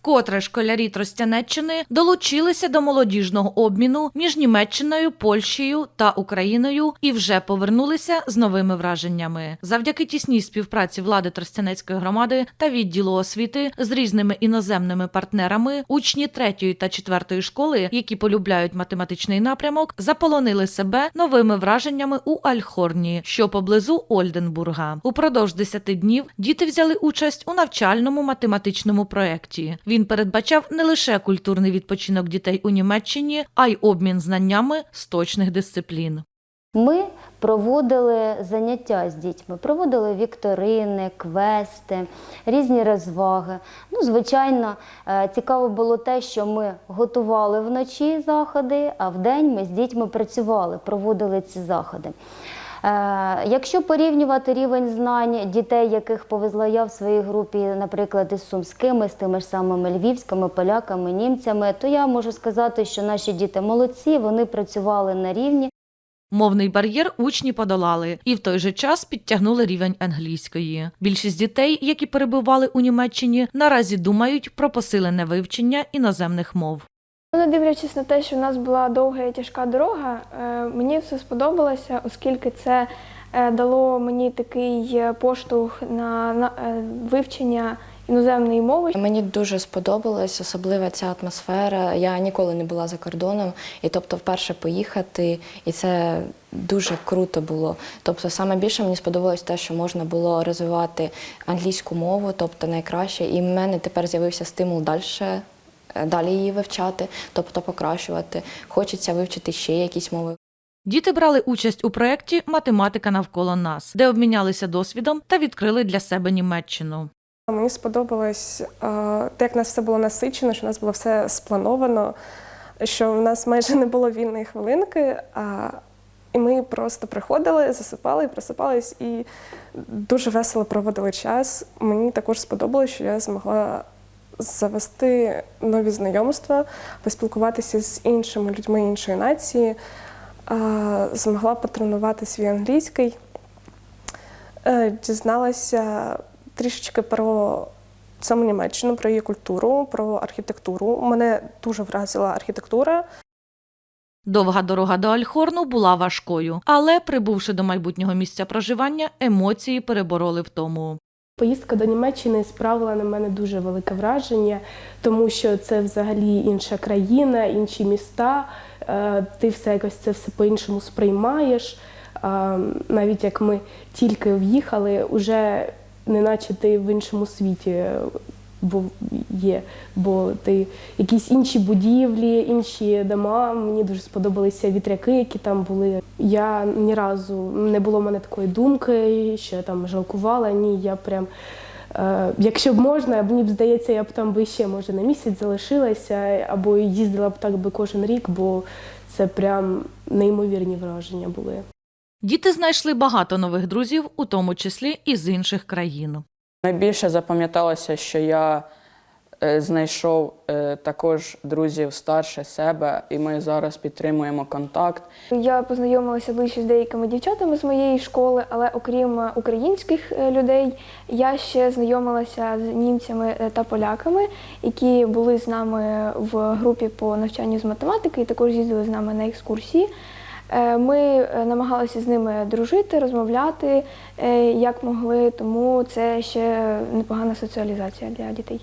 Вкотре школярі Тростянеччини долучилися до молодіжного обміну між Німеччиною, Польщею та Україною і вже повернулися з новими враженнями. Завдяки тісній співпраці влади Тростянецької громади та відділу освіти з різними іноземними партнерами, учні третьої та четвертої школи, які полюбляють математичний напрямок, заполонили себе новими враженнями у Альхорні, що поблизу Ольденбурга. Упродовж 10 днів діти взяли участь у навчальному математичному проєкті. Він передбачав не лише культурний відпочинок дітей у Німеччині, а й обмін знаннями з точних дисциплін. Ми проводили заняття з дітьми, проводили вікторини, квести, різні розваги. Ну, звичайно, е, цікаво було те, що ми готували вночі заходи, а вдень ми з дітьми працювали, проводили ці заходи. Е, Якщо порівнювати рівень знань дітей, яких повезла я в своїй групі, наприклад, із сумськими, з тими ж самими львівськими, поляками, німцями, то я можу сказати, що наші діти молодці, вони працювали на рівні. Мовний бар'єр учні подолали і в той же час підтягнули рівень англійської. Більшість дітей, які перебували у Німеччині, наразі думають про посилене вивчення іноземних мов. Ну, Не дивлячись на те, що в нас була довга і тяжка дорога, е, мені все сподобалося, оскільки це е, дало мені такий е, поштовх на, вивчення іноземної мови. Мені дуже сподобалась особливо ця атмосфера. Я ніколи не була за кордоном, і тобто вперше поїхати, і це дуже круто було. Тобто, саме більше мені сподобалось те, що можна було розвивати англійську мову, тобто найкраще. І в мене тепер з'явився стимул далі. Далі її вивчати, тобто покращувати. Хочеться вивчити ще якісь мови. Діти брали участь у проєкті Математика навколо нас, де обмінялися досвідом та відкрили для себе Німеччину. Мені сподобалось е, те, як нас все було насичено, що у нас було все сплановано, що в нас майже не було вільної хвилинки. А, і ми просто приходили, засипали просипались, і дуже весело проводили час. Мені також сподобалось, що я змогла завести нові знайомства, поспілкуватися з іншими людьми іншої нації, змогла потренувати свій англійський, Е, дізналася трішечки про саму Німеччину, про її культуру, про архітектуру. Мене дуже вразила архітектура. Довга дорога до Альхорну була важкою, але, прибувши до майбутнього місця проживання, емоції перебороли втому. Поїздка до Німеччини справила на мене дуже велике враження, тому що це взагалі інша країна, інші міста. е, Ти все якось це все по-іншому сприймаєш. Навіть як ми тільки в'їхали, уже неначе ти в іншому світі був є, бо ти якісь інші будівлі, інші дома. Мені дуже сподобалися вітряки, які там були. Я ні разу не було в мене такої думки, що я там жалкувала. Ні, я прям. е, Якщо б можна, мені б здається, я б там би ще може на місяць залишилася або їздила б так би кожен рік, бо це прям неймовірні враження були. Діти знайшли багато нових друзів, у тому числі і з інших країн. Найбільше запам'яталося, що я е, знайшов е, також друзів старше себе, і ми зараз підтримуємо контакт. Я познайомилася ближче з деякими дівчатами з моєї школи, але окрім е, українських людей, я ще знайомилася з німцями та поляками, які були з нами в групі по навчанню з математики і також їздили з нами на екскурсії. Е, Ми е, намагалися з ними дружити, розмовляти е, як могли, тому це ще непогана соціалізація для дітей.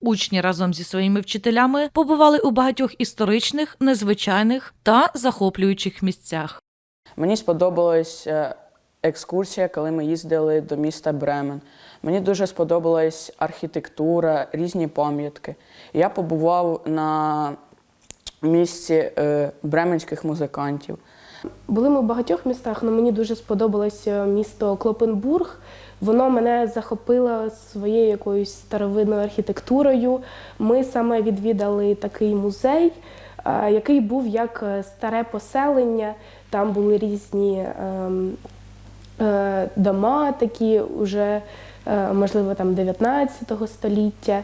Учні разом зі своїми вчителями побували у багатьох історичних, незвичайних та захоплюючих місцях. Мені сподобалась екскурсія, коли ми їздили до міста Бремен. Мені дуже сподобалась архітектура, різні пам'ятки. Я побував на місці е, бременських музикантів. Були ми в багатьох містах, але мені дуже сподобалося місто Клопенбург. Воно мене захопило своєю якоюсь старовинною архітектурою. Ми саме відвідали такий музей, е, який був як е, старе поселення. Там були різні ем, е, дома, такі вже, е, можливо, там 19 століття.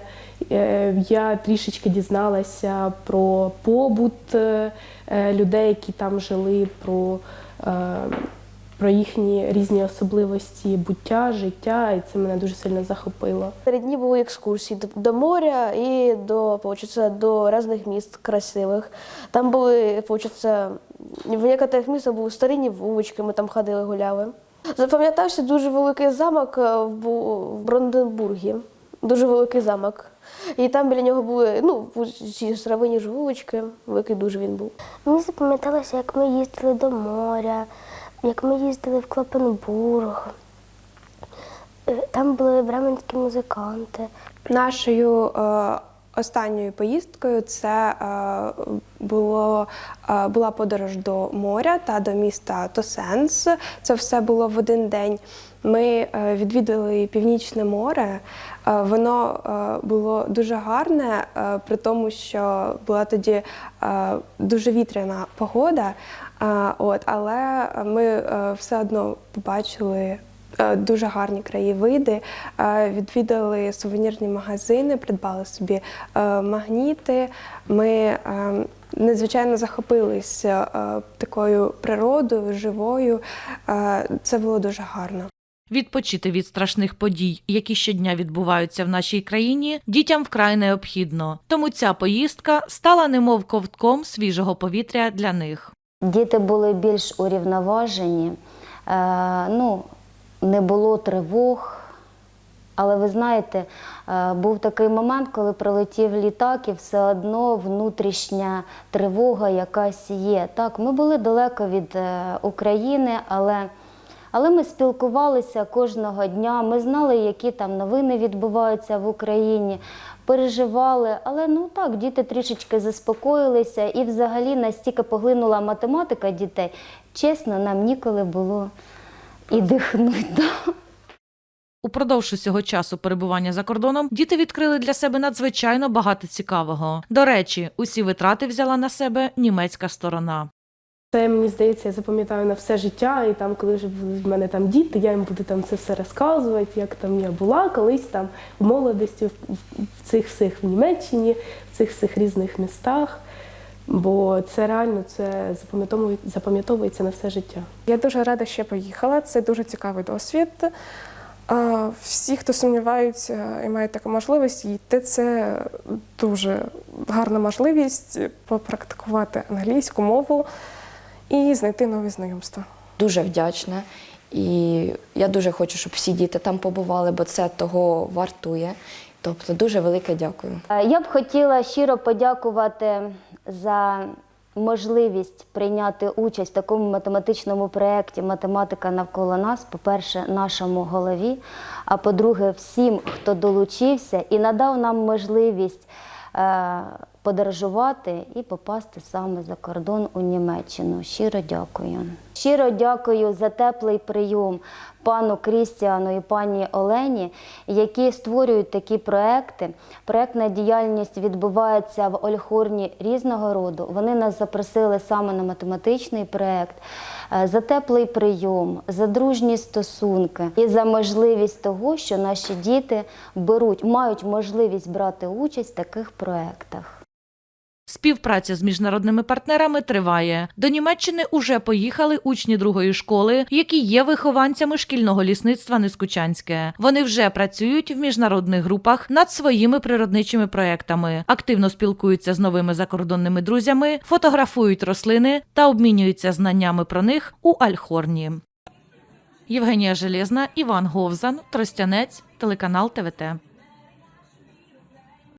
Е, Я трішечки дізналася про побут е, е, людей, які там жили, про е, про їхні різні особливості буття, життя, і це мене дуже сильно захопило. Три дні були екскурсії до, моря і до, получается, до різних міст красивих. Там були, получается, в некоторих містах були старинні вулички, ми там ходили, гуляли. Запам'ятався дуже великий замок е, в, Бу- Бранденбургі. Дуже великий замок. І там біля нього були ну, ці старовинні ж вулички, великий дуже він був. Мені запам'яталося, як ми їздили до моря, як ми їздили в Клопенбург. Е, Там були бременські музиканти. Нашою е, останньою поїздкою це е, було, е, була подорож до моря та до міста Тосенс. Це все було в один день. Ми е, відвідали Північне море. Воно було дуже гарне, при тому, що була тоді дуже вітряна погода. От, але ми все одно побачили дуже гарні краєвиди, е, відвідали сувенірні магазини, придбали собі е, магніти. Ми е, надзвичайно захопилися е, такою природою, живою. Е, Це було дуже гарно. Відпочити від страшних подій, які щодня відбуваються в нашій країні, дітям вкрай необхідно. Тому ця поїздка стала немов ковтком свіжого повітря для них. Діти були більш урівноважені, е, ну, не було тривог. Але ви знаєте, е, був такий момент, коли прилетів літак, і все одно внутрішня тривога якась є. Так, ми були далеко від е, України, але, але ми спілкувалися кожного дня. Ми знали, які там новини відбуваються в Україні, переживали. Але ну так, діти трішечки заспокоїлися, і взагалі настільки поглинула математика дітей. Чесно, нам ніколи було і дихнути. Да. Упродовж усього часу перебування за кордоном діти відкрили для себе надзвичайно багато цікавого. До речі, усі витрати взяла на себе німецька сторона. Це мені здається, я запам'ятаю на все життя, і там, коли вже будуть в мене там діти, я їм буду там це все розказувати, як там я була колись там в молодості, в цих всіх в Німеччині, в цих всіх різних містах. Бо це реально це запам'ятовується на все життя. Я дуже рада, що я поїхала. Це дуже цікавий досвід. Всі, хто сумніваються і мають таку можливість їти, це дуже гарна можливість попрактикувати англійську мову і знайти нові знайомства. Дуже вдячна. І я дуже хочу, щоб всі діти там побували, бо це того вартує. Тобто дуже велике дякую. Е, Я б хотіла щиро подякувати за можливість прийняти участь в такому математичному проєкті Математика навколо нас. По-перше, нашому голові. А по-друге, всім, хто долучився і надав нам можливість е, подорожувати і попасти саме за кордон у Німеччину. Щиро дякую. Щиро дякую за теплий прийом пану Крістіану і пані Олені, які створюють такі проекти. Проектна діяльність відбувається в Ольхорні різного роду. Вони нас запросили саме на математичний проект. Е, За теплий прийом, за дружні стосунки і за можливість того, що наші діти беруть, мають можливість брати участь в таких проектах. Співпраця з міжнародними партнерами триває. До Німеччини уже поїхали учні другої школи, які є вихованцями шкільного лісництва Нескучанське. Вони вже працюють в міжнародних групах над своїми природничими проектами, активно спілкуються з новими закордонними друзями, фотографують рослини та обмінюються знаннями про них у Альхорні. Євгенія Железна, Іван Говзан, Тростянець, телеканал ТВТ.